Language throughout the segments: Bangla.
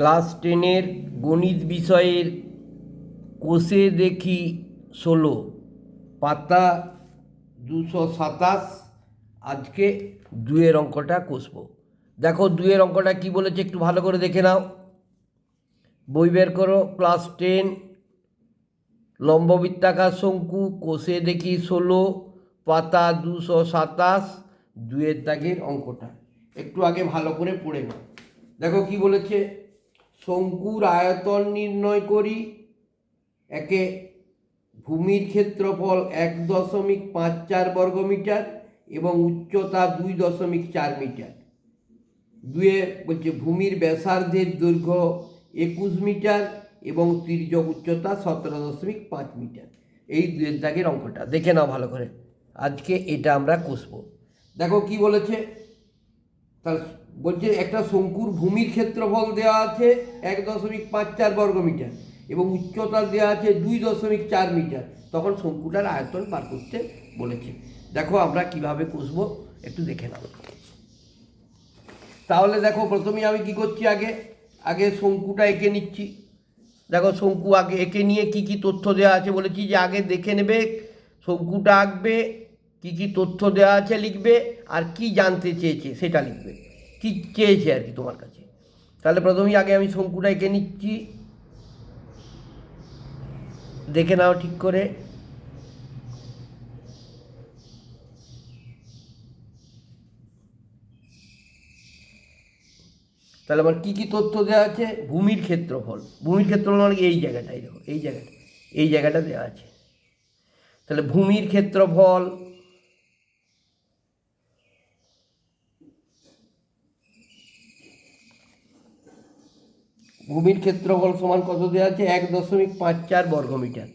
ক্লাস টেনের গণিত বিষয়ের কোষে দেখি ষোলো, পাতা দুশো সাতাশ। আজকে দুয়ের অঙ্কটা কষব। দেখো দুয়ের অঙ্কটা কি বলেছে একটু ভালো করে দেখে নাও। বই বের করো, ক্লাস টেন, লম্ববৃত্তাকার শঙ্কু, কোষে দেখি ষোলো, পাতা দুশো সাতাশ দুয়ের দাগের অঙ্কটা। একটু আগে ভালো করে পড়ে নাও। দেখো কি বলেছে? শঙ্কুর আয়তন নির্ণয় করি। একে ভূমির ক্ষেত্রফল এক দশমিক পাঁচ চার বর্গমিটার এবং উচ্চতা দুই দশমিক চার মিটার। দুয়ে বলছে ভূমির ব্যাসার্ধের দৈর্ঘ্য একুশ মিটার এবং তির্যক উচ্চতা সতেরো দশমিক পাঁচ মিটার। এই দুয়ের দাগের অঙ্কটা। দেখে নাও ভালো করে। আজকে এটা আমরা কষবো। দেখো কি বলেছে? তার বলছে একটা শঙ্কুর ভূমির ক্ষেত্রফল দেওয়া আছে এক দশমিক পাঁচ চার বর্গ মিটার এবং উচ্চতা দেওয়া আছে দুই দশমিক চার মিটার। তখন শঙ্কুটার আয়তন বার করতে বলেছে। দেখো আমরা কীভাবে কষবো, একটু দেখে নাও। তাহলে দেখো প্রথমে আমি কি করছি আগে? আগে শঙ্কুটা এঁকে নিচ্ছি। দেখো শঙ্কু আগে এঁকে নিয়ে কি কি তথ্য দেওয়া আছে বলেছি যে আগে দেখে নেবে, শঙ্কুটা আঁকবে কি কি তথ্য দেওয়া আছে লিখবে আর কি জানতে চেয়েছে সেটা লিখবে। কি চেয়েছে আর কি তোমার কাছে? তাহলে প্রথমেই আগে আমি শঙ্কুটা এঁকে নিচ্ছি। দেখে নাও ঠিক করে। তাহলে আমার কী কী তথ্য দেওয়া আছে? ভূমির ক্ষেত্রফল। ভূমির ক্ষেত্রফল মানে? এই জায়গাটাই দেখো, এই জায়গাটা এই জায়গাটা দেওয়া আছে। তাহলে ভূমির ক্ষেত্রফল ভূমির ক্ষেত্রফল সমান কত দেওয়া আছে? এক দশমিক পাঁচ চার বর্গ মিটার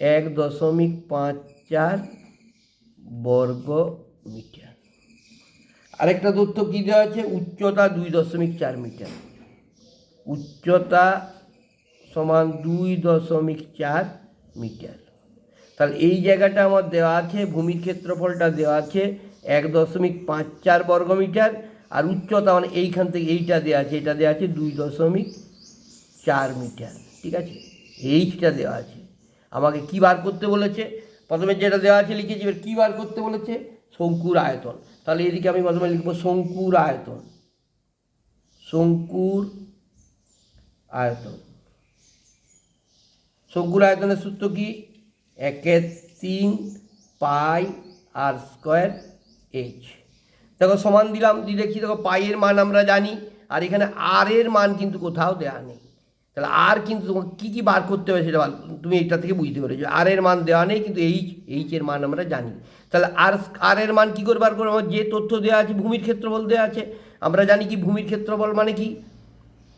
এক দশমিক পাঁচ চার বর্গ মিটার আরেকটা তথ্য কী দেওয়া আছে? উচ্চতা দুই দশমিক চার মিটার। উচ্চতা সমান দুই দশমিক চার মিটার। তাহলে এই জায়গাটা আমার দেওয়া আছে, ভূমির ক্ষেত্রফলটা দেওয়া আছে এক দশমিক পাঁচ চার বর্গ মিটার আর উচ্চতা মানে এইখান থেকে এইটা দেওয়া আছে, এটা দেওয়া আছে দুই দশমিক চার মিটার, ঠিক আছে? এইচটা দেওয়া আছে। আমাকে কী বার করতে বলেছে? প্রথমে যেটা দেওয়া আছে লিখেছি, এবার কী বার করতে বলেছে? শঙ্কুর আয়তন। তাহলে এদিকে আমি প্রথমে লিখব শঙ্কুর আয়তন। শঙ্কুর আয়তন। শঙ্কুর আয়তনের সূত্র কি? একের তিন পাই আর স্কোয়ার এইচ দেখো, সমান দিলাম, দিয়ে দেখছি দেখো, পাইয়ের মান আমরা জানি, আর এখানে আর এর মান কিন্তু কোথাও দেওয়া নেই। তাহলে আর কিন্তু তোমাকে কী কী বার করতে হবে সেটা তুমি এটা থেকে বুঝতে পেরেছ আর এর মান দেওয়া নেই কিন্তু এইচ এইচ এর মান আমরা জানি। তাহলে আর আর এর মান কী করে বার করব? আমার যে তথ্য দেওয়া আছে ভূমির ক্ষেত্রফল দেওয়া আছে, আমরা জানি কি ভূমির ক্ষেত্রফল মানে কি?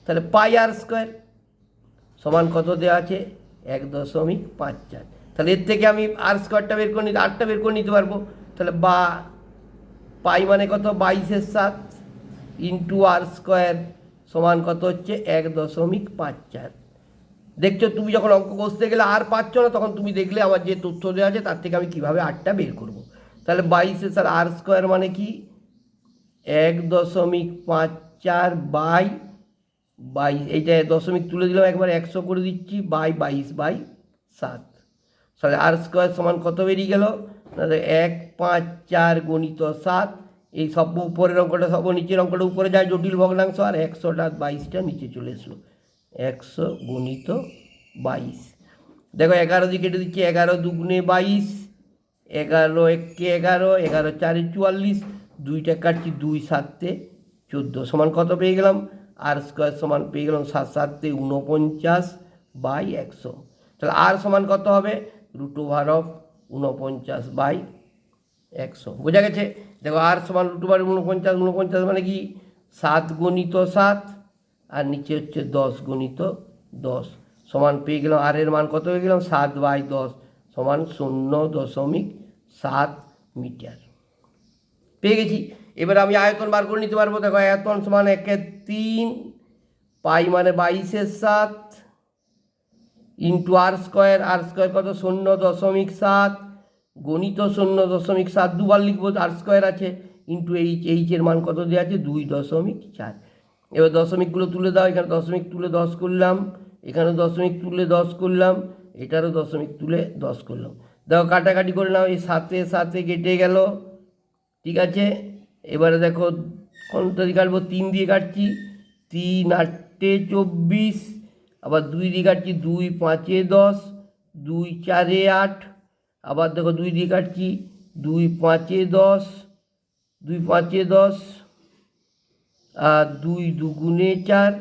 তাহলে পাই আর স্কোয়ার সমান কত দেওয়া আছে? এক দশমিক পাঁচ চার। তাহলে এর থেকে আমি আর স্কোয়ারটা বের করে নিতে আটটা বের করে নিতে পারব। তাহলে বা, পাই মানে কত? বাইশের সাত ইন্টু আর স্কোয়ার সমান কত হচ্ছে? এক দশমিক পাঁচ চার। দেখছ, তুমি যখন অঙ্ক কষতে গেলে আর পাচ্ছ না, তখন তুমি দেখলে আমার যে তথ্য দেওয়া আছে, তার থেকে আমি কীভাবে আটটা বের করব? তাহলে বাইশে স্যার আর স্কোয়ার মানে কি? এক দশমিক পাঁচ চার বাই বাইশ এইটা দশমিক তুলে দিলাম, একবার একশো করে দিচ্ছি, বাই বাইশ বাই সাত। তাহলে আর স্কোয়ার সমান কত বেরিয়ে গেল? এক পাঁচ চার গণিত সাত এই সব উপরের অঙ্কটা, সব নিচের অঙ্কটা উপরে যায় জটিল ভগ্নাংশ, আর একশোটা বাইশটা নিচে চলে এসলো। একশো গণিত বাইশ। দেখো এগারো দিকে কেটে দিচ্ছে, এগারো দুগুণে বাইশ, এগারো একে এগারো এগারো চারে চুয়াল্লিশ, দুইটা কাটছি দুই সাতে চোদ্দ, সমান কত পেয়ে গেলাম? আর স্কোয়ার সমান পেয়ে গেলাম সাত সাতে উনপঞ্চাশ বাই একশো। তাহলে আর সমান কত হবে? রুট ওভার অফ উনপঞ্চাশ বাই একশো। বোঝা গেছে? দেখো আর সমান রুট ওভার উনপঞ্চাশ উনপঞ্চাশ মানে কি? সাত গণিত সাত, আর নিচে হচ্ছে দশ গণিত দশ। সমান পেয়ে গেলাম, আর এর মান কত হয়ে গেলাম? সাত বাই দশ সমান শূন্য দশমিক সাত মিটার। পেয়ে গেছি। এবার আমি আয়তন বার করে নিতে পারব। দেখো আয়তন সমান একে তিন, পাই মানে বাইশের সাত, into r square r square কত? শূন্য দশমিক সাত। গণিত শূন্য দশমিক সাত দুবার লিখব আর স্কোয়ার আছে ইন্টু এইচ এইচের মান কত দেওয়া আছে? দুই দশমিক চার। এবার দশমিকগুলো তুলে দাও, এখানে দশমিক তুলে দশ করলাম, এখানে দশমিক তুলে দশ করলাম, এটারও দশমিক তুলে দশ করলাম। দেখো কাটাকাটি করে নাও, এই সাতে সাতে কেটে গেল, ঠিক আছে? এবারে দেখো কোন তৈরি কাটবো তিন দিয়ে কাটছি, তিন আটটে চব্বিশ, আবার দুই দিয়ে কাটছি, দুই পাঁচে দশ, দুই চারে আট আবার দেখো দুই দিয়ে কাটছি, দুই পাঁচে দশ, দুই পাঁচে দশ, আর দুই দুগুণে চার,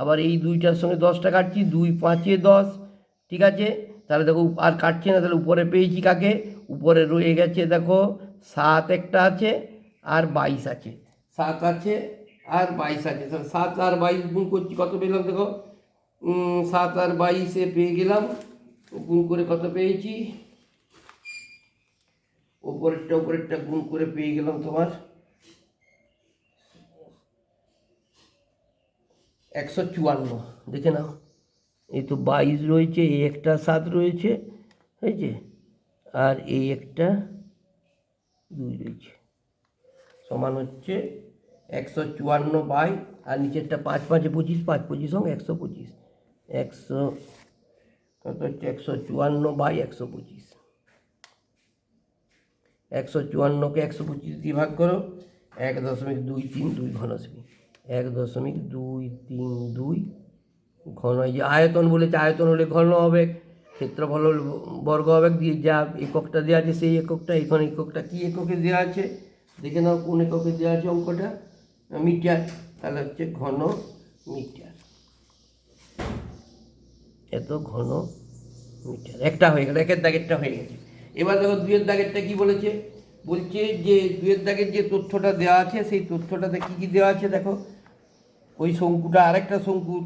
আবার এই দুইটার সঙ্গে দশটা কাটছি, দুই পাঁচে দশ, ঠিক আছে? তাহলে দেখো আর কাটছে না, তাহলে উপরে পেয়েছি কাকে? উপরে রয়ে গেছে দেখো, সাত একটা আছে আর বাইশ আছে। সাত আছে আর বাইশ আছে, তাহলে সাত আর বাইশ গুণ করছি কত পেলাম দেখো? সাত আর বাইশে পেয়ে গেলাম, গুণ করে কত পেয়েছি? ওপরেরটা ওপরেরটা গুণ করে পেয়ে গেলাম তোমার একশো চুয়ান্ন। দেখে নাও। এই তো বাইশ রয়েছে, এই একটা সাত রয়েছে, হয়েছে? আর এই একটা দুই রয়েছে। সমান হচ্ছে একশো চুয়ান্ন বাই, আর নিচেরটা পাঁচ পাঁচে পঁচিশ, পাঁচ পঁচিশ সঙ্গে একশো পঁচিশ। একশো, কত হচ্ছে? একশো চুয়ান্ন বাই একশো পঁচিশ। একশো চুয়ান্নকে একশো পঁচিশ দিয়ে ভাগ করো। এক দশমিক দুই তিন দুই ঘনশ্রী এক দশমিক দুই তিন দুই ঘন। এই যে আয়তন বলেছে, আয়তন হলে ঘন হবে, ক্ষেত্রফল বর্গ হবে, দিয়ে যা এককটা দেওয়া আছে সেই এককটা এখানে এককটা কী এককে দেওয়া আছে? দেখে নাও কোন এককে দেওয়া আছে অঙ্কটা। মিটার, তাহলে হচ্ছে ঘন মিটার। এত ঘন মিটার। একটা হয়ে গেল, একের দাগেরটা হয়ে গেছে। এবার দেখো দুয়ের দাগেরটা কি বলেছে? বলছে যে দুয়ের দাগের যে তথ্যটা দেওয়া আছে, সেই তথ্যটাতে কী কী দেওয়া আছে দেখো। ওই শঙ্কুটা আরেকটা শঙ্কুর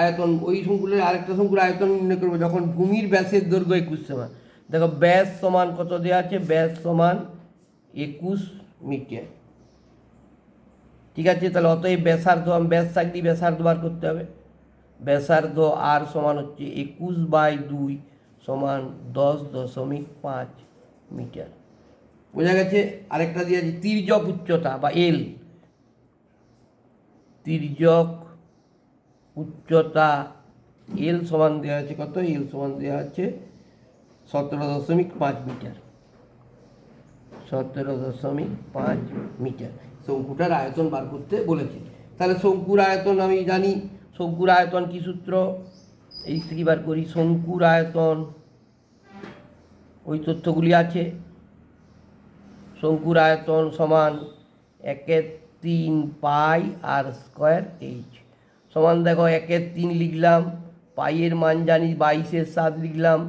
আয়তন, ওই শঙ্কুলের আরেকটা শঙ্কুর আয়তন নির্ণয় করব, যখন ভূমির ব্যাসের দৈর্ঘ্য একুশ সমান। দেখো, ব্যাস সমান কত দেওয়া আছে? ব্যাস সমান একুশ মিটার। ঠিক আছে, তাহলে অতএব ব্যাসার্ধ আমি ব্যাস থাকলে ব্যাসার্ধ বার করতে হবে। ব্যাসার্ধ আর সমান হচ্ছে একুশ বাই দুই। সমান দশ দশমিক পাঁচ মিটার। বোঝা গেছে আরেকটা দিয়ে আছে তির্যক উচ্চতা বা এল তির্যক উচ্চতা এল সমান দেওয়া আছে কত? এল সমান দেওয়া আছে সতেরো দশমিক পাঁচ মিটার। সতেরো দশমিক পাঁচ মিটার। শঙ্কুটার আয়তন বার করতে বলেছে। তাহলে শঙ্কুর আয়তন আমি জানি। শঙ্কুর আয়তন কি সূত্র? এই থেকে বার করি। শঙ্কুর আয়তন ওই তথ্যগুলি আছে। শঙ্কুর আয়তন সমান একের তিন পাই আর স্কোয়ার এইচ। সমান দেখো একের তিন লিখলাম, পাইয়ের মান জানি বাইশের সাত লিখলাম,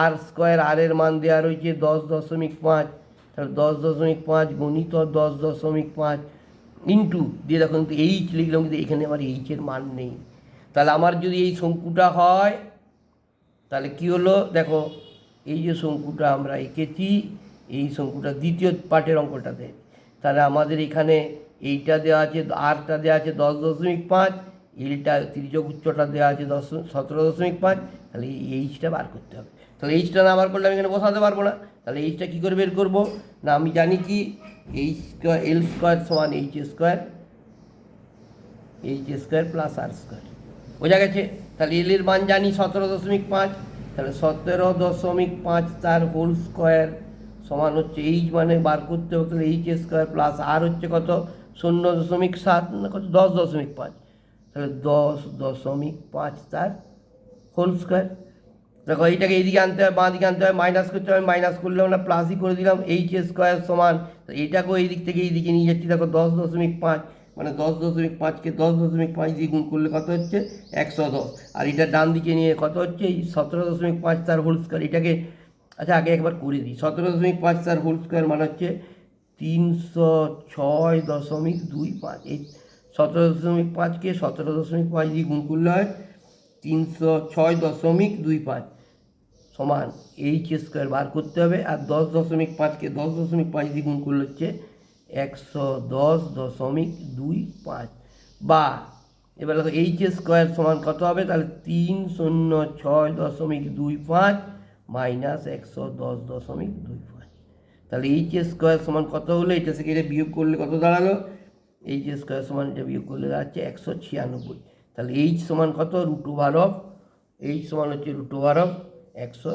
আর স্কোয়ার আর এর মান দেওয়া রয়েছে দশ দশমিক পাঁচ। তাহলে দশ দশমিক পাঁচ গণিত দশ দশমিক পাঁচ ইন্টু, দিয়ে দেখো কিন্তু এইচ লিখলাম কিন্তু এখানে আমার এইচের মান নেই। তাহলে আমার যদি এই শঙ্কুটা হয়, তাহলে কি হলো? দেখো এই যে শঙ্কুটা আমরা এঁকেছি, এই শঙ্কুটা দ্বিতীয় পাটের অঙ্কটাতে। তাহলে আমাদের এখানে এইটা দেওয়া আছে, আরটা দেওয়া আছে দশ দশমিক পাঁচ, এলটা তির্যক উচ্চটা দেওয়া আছে দশ, সতেরো দশমিক পাঁচ, তাহলে এই এইচটা বার করতে হবে। তাহলে এইচটা না বার করলে আমি এখানে বসাতে পারব না। তাহলে এইচটা কী করে বের করব? না, আমি জানি কি, এইচ স্কোয়ার, এল স্কোয়ার সমান h square h square plus r square. বোঝা গেছে? তাহলে এল এর মান জানি সতেরো দশমিক পাঁচ তাহলে সতেরো দশমিক পাঁচ তার হোল স্কোয়ার সমান হচ্ছে এইচ মানে বার করতে হবে তাহলে এইচ স্কোয়ার প্লাস আর হচ্ছে কত? শূন্য দশমিক সাত না কত? দশ দশমিক পাঁচ। তাহলে দশ দশমিক পাঁচ তার হোল স্কোয়ার। দেখো এইটাকে এইদিকে আনতে হয় বাঁ দিকে আনতে হয় মাইনাস করতে হয় মাইনাস করলাম না প্লাসই করে দিলাম এইচ স্কোয়ার সমান, তো এইটাকেও এই দিক থেকে এই দিকে নিয়ে যাচ্ছি। দেখো দশ দশমিক পাঁচ। মানে দশ দশমিক পাঁচকে দশ দশমিক পাঁচ দিয়ে গুণ করলে কত হচ্ছে? একশো দশ। আর এটা ডান দিকে নিয়ে কত হচ্ছে? এই সতেরো দশমিক পাঁচ তার হোল স্কোয়ার এটাকে আচ্ছা আগে একবার করে দিই। সতেরো দশমিক পাঁচ তার হোল স্কোয়ার মানে হচ্ছে তিনশো ছয় দশমিক দুই পাঁচ। এই সতেরো দশমিক পাঁচকে সতেরো দশমিক পাঁচ দিয়ে গুণ করলে হয় তিনশো ছয় দশমিক দুই পাঁচ সমান এইচ স্কোয়ার বার করতে হবে। আর দশ দশমিক পাঁচকে দশ দশমিক পাঁচ দিয়ে গুণ করলে হচ্ছে একশো দশ দশমিক দুই পাঁচ। বা, এবার দেখো এইচ স্কোয়ার সমান কত হবে? তাহলে তিন শূন্য ছয় দশমিক দুই পাঁচ মাইনাস একশো দশ দশমিক দুই পাঁচ। তাহলে এইচ স্কোয়ার সমান কত হলো? এটা থেকে এটা বিয়োগ করলে কত দাঁড়াল? এইচ স্কোয়ার সমান এটা বিয়োগ করলে দাঁড়াচ্ছে একশো ছিয়ানব্বই। তাহলে এইচ সমান কত? রুট ওভার অফ, এইচ সমান হচ্ছে রুট ওভার অফ একশো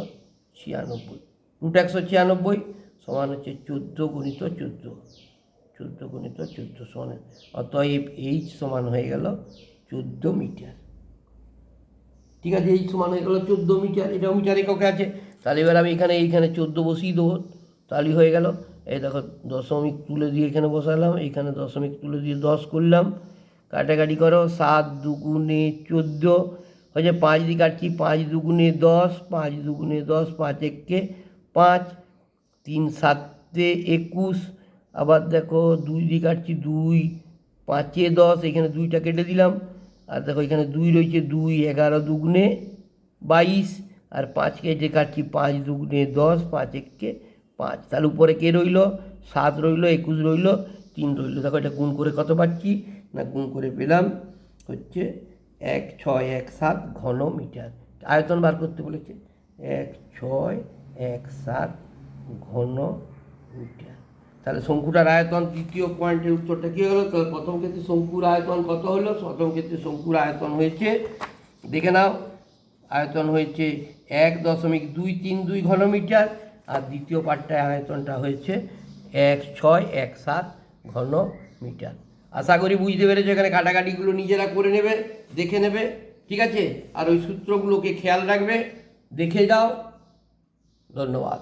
ছিয়ানব্বই। রুট একশো ছিয়ানব্বই সমান হচ্ছে চোদ্দ গুণিত চোদ্দ। চোদ্দ গুণিত চোদ্দ সমান অতএব এইচ সমান হয়ে গেল চোদ্দ মিটার। ঠিক আছে, এইচ সমান হয়ে গেল চোদ্দ মিটার। এটাও মিটার এককে আছে। তাহলে এবার আমি এখানে, এইখানে চোদ্দ বসিয়ে দেবো। তাহলেই হয়ে গেল। এই দেখো, দশমিক তুলে দিয়ে এখানে বসালাম। এখানে দশমিক তুলে দিয়ে দশ করলাম। কাটাকাটি করো, সাত দুগুণে চোদ্দ। হচ্ছে পাঁচ দিয়ে কাটছি, পাঁচ দুগুণে দশ, পাঁচ দুগুণে দশ, পাঁচ একে পাঁচ, তিন সাতে একুশ আবার দেখো দুই দিয়ে কাটছি দুই, পাঁচে দশ, এখানে দুইটা কেটে দিলাম। আর দেখো এখানে দুই রয়েছে দুই, এগারো দুগুণে বাইশ, আর পাঁচ কেটে কাটছি পাঁচ দুগুণে দশ, পাঁচ একে পাঁচ। তার উপরে কে রইল? সাত রইল, একুশ রইল, তিন রইল। দেখো এটা গুণ করে কত পাচ্ছি? না, গুণ করে পেলাম হচ্ছে এক, ছয়, এক, সাত ঘন মিটার আয়তন বার করতে বলেছে। এক, ছয়, এক, সাত ঘন মিটার তাহলে শঙ্কুটার আয়তন তৃতীয় পয়েন্টের উত্তরটা কী হলো? তাহলে প্রথম ক্ষেত্রে শঙ্কুর আয়তন কত হলো? প্রথম ক্ষেত্রে শঙ্কুর আয়তন হয়েছে, দেখে নাও, আয়তন হয়েছে এক দশমিক দুই তিন দুই ঘনমিটার, আর দ্বিতীয় পার্টটায় আয়তনটা হয়েছে এক ছয় এক সাত ঘন মিটার আশা করি বুঝতে পেরেছ, এখানে কাটাকাটিগুলো নিজেরা করে নেবে, দেখে নেবে, ঠিক আছে? আর ওই সূত্রগুলোকে খেয়াল রাখবে, দেখে যাও। ধন্যবাদ।